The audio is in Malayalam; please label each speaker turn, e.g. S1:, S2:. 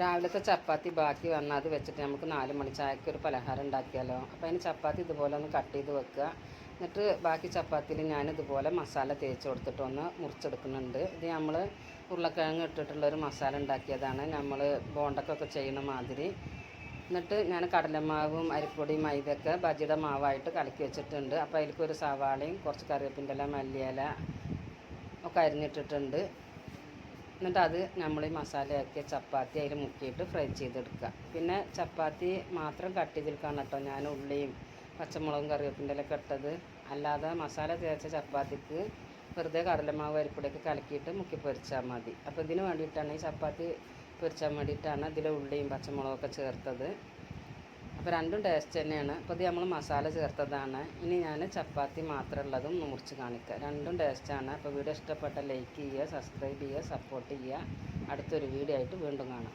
S1: രാവിലത്തെ ചപ്പാത്തി ബാക്കി വന്നാൽ അത് വെച്ചിട്ട് നമുക്ക് നാല് മണി ചായക്ക് ഒരു പലഹാരം ഉണ്ടാക്കിയാലോ. അപ്പോൾ അതിന് ചപ്പാത്തി ഇതുപോലെ ഒന്ന് കട്ട് ചെയ്ത് വെക്കുക. എന്നിട്ട് ബാക്കി ചപ്പാത്തിയിൽ ഞാൻ ഇതുപോലെ മസാല തേച്ച് കൊടുത്തിട്ട് ഒന്ന് മുറിച്ചെടുക്കുന്നുണ്ട്. ഇത് നമ്മൾ ഉരുളക്കിഴങ്ങ് ഇട്ടിട്ടുള്ള ഒരു മസാല ഉണ്ടാക്കിയതാണ്. നമ്മൾ ബോണ്ടക്കൊക്കെ ചെയ്യണ മാതിരി. എന്നിട്ട് ഞാൻ കടലമാവും അരിപ്പൊടിയും മൈദയൊക്കെ ബജിയുടെ മാവായിട്ട് കലക്കി വെച്ചിട്ടുണ്ട്. അപ്പോൾ അതിലേക്ക് ഒരു സവാളയും കുറച്ച് കറിവേപ്പിന്റെ ഇല മല്ലിയില ഒക്കെ അരിഞ്ഞിട്ടിട്ടുണ്ട്. എന്നിട്ട് അത് നമ്മൾ മസാലയാക്കിയ ചപ്പാത്തി അതിൽ മുക്കിയിട്ട് ഫ്രൈ ചെയ്തെടുക്കുക. പിന്നെ ചപ്പാത്തി മാത്രം കട്ട് ചെയ്തെടുക്കുകയാണ് കേട്ടോ ഞാൻ ഉള്ളിയും പച്ചമുളകും കറിവേപ്പിന്റെ ഇലയൊക്കെ ഇട്ടത്. അല്ലാതെ മസാല തേച്ച ചപ്പാത്തിക്ക് വെറുതെ കടലമാവ് അരിപ്പൊടിയൊക്കെ കലക്കിയിട്ട് മുക്കി പൊരിച്ചാൽ മതി. അപ്പോൾ ഇതിന് വേണ്ടിയിട്ടാണ് ഈ ചപ്പാത്തി പൊരിച്ചാൻ വേണ്ടിയിട്ടാണ് ഇതിൽ ഉള്ളിയും പച്ചമുളകൊക്കെ ചേർത്തത്. അപ്പോൾ രണ്ടും ടേസ്റ്റ് തന്നെയാണ്. അപ്പോൾ ഇത് നമ്മൾ മസാല ചേർത്തതാണ്. ഇനി ഞാൻ ചപ്പാത്തി മാത്രമുള്ളതും ഒന്ന് മുറിച്ച് കാണിക്കുക രണ്ടും ടേസ്റ്റാണ് അപ്പോൾ വീഡിയോ ഇഷ്ടപ്പെട്ട ലൈക്ക് ചെയ്യുക സബ്സ്ക്രൈബ് ചെയ്യുക സപ്പോർട്ട് ചെയ്യുക. അടുത്തൊരു വീഡിയോ ആയിട്ട് വീണ്ടും കാണാം.